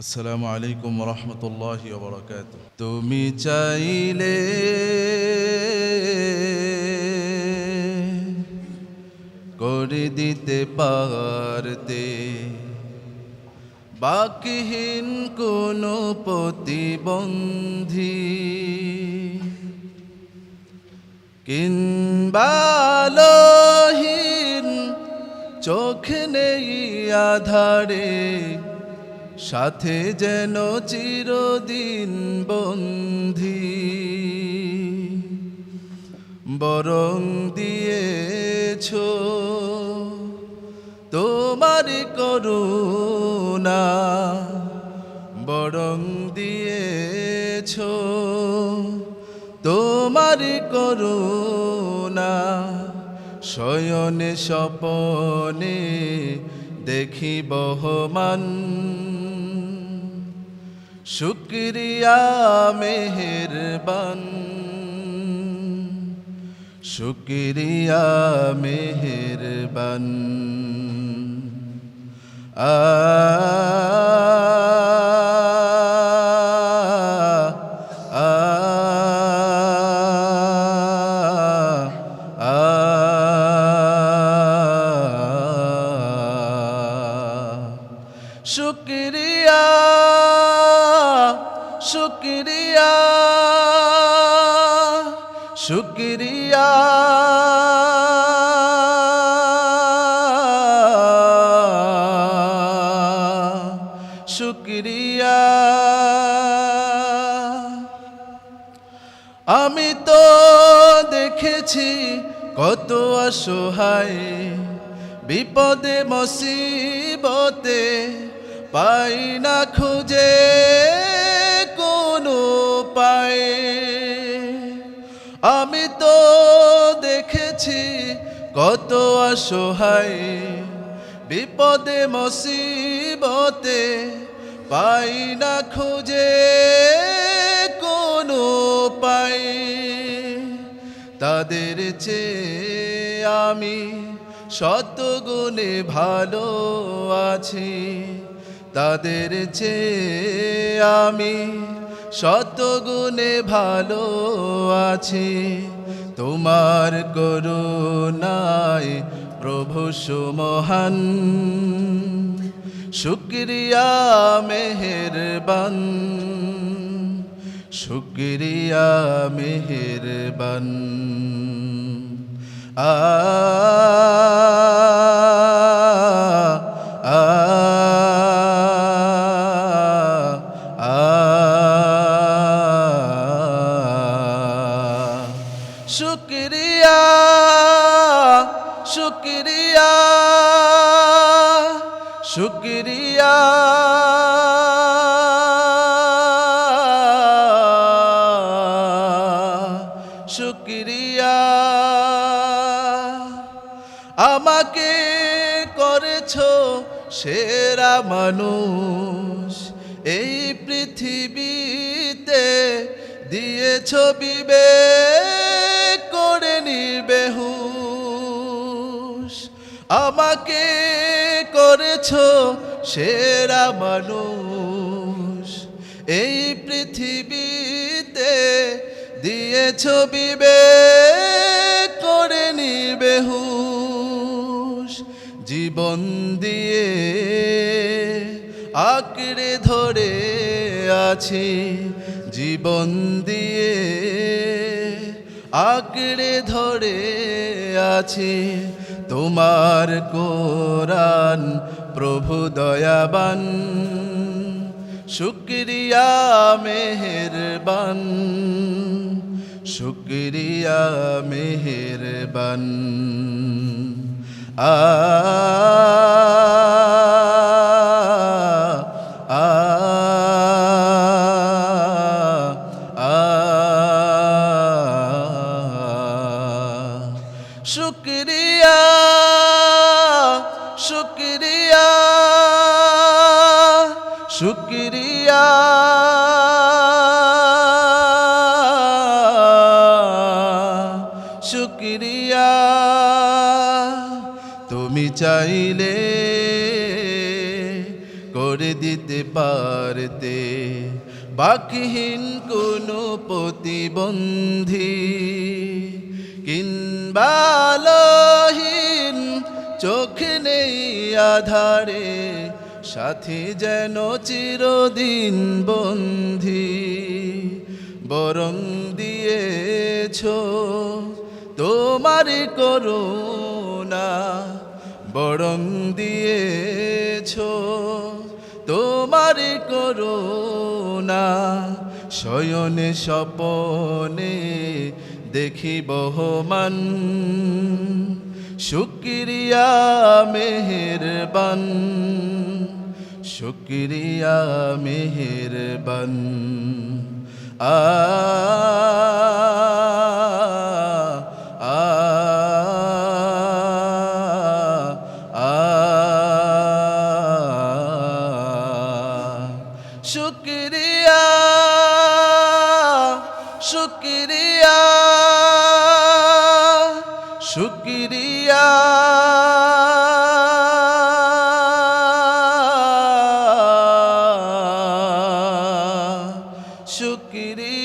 আসসালামু আলাইকুম রহমতুল্লাহ বরকাত তুমি চাইলে করে দিতে পারতে। বাকিহীন কোনো প্রতিবন্ধী। কিনবালহীন চোখ নেই আধারে। সাথে যেন চিরদিন বন্ধি। বরং দিয়েছ তোমার করুণা। বরং দিয়েছ তোমার করুণা। শয়নে স্বপনে দেখি বহমান। শুক্রিয়া মেহেরবান। শুক্রিয়া মেহেরবান। আ শুক্রিয়া শুক্রিয়া। আমি তো দেখেছি কত অসহায় বিপদে মুসিবতে পাই না খুঁজে। কত অসহায়, বিপদে, মুসিবতে পাই না খুঁজে, কোনো পাই তাদের চেয়ে আমি শত গুণে ভালো আছি। তাদের চেয়ে আমি শত গুণে ভালো আছি। তোমার করুণায় প্রভু সুমহান। শুক্রিয়া মেহের বন শুক্রিয়া মেহের বন আ শুক্রিয়া। আমাকে করেছ সেরা মানুষ। এই পৃথিবীতে দিয়েছ বিবেক করে নির্বেহুশ আমাকে করেছ সেরা মানুষ। এই পৃথিবীতে দিয়েছ বিবেক, করে নির্বেহুশ জীবন দিয়ে আঁকড়ে ধরে আছি। জীবন দিয়ে আঁকড়ে ধরে আছি। তোমার কোরআন প্রভু দয়াবান শুক্রিয়া মেহেরবান শুক্রিয়া মেহেরবান। আ শুক্রিয়া শুক্রিয়া শুক্রিয়া। তুমি চাইলে করে দিতে পারতে। বাকিহীন কোনো প্রতিবন্ধী কিনবালহীন চোখ নেই আধারে, সাথী যেন চিরদিন বন্ধি বরং দিয়েছ তোমার করুণা, বরং দিয়েছ তোমার করুণা। শয়নে স্বপনে দেখি বহমান। শুক্রিয়া মেহেরবান। শুক্রিয়া মেহেরবান। আ শুক্রিয়া শুক্রিয়া। শুক্রিয়া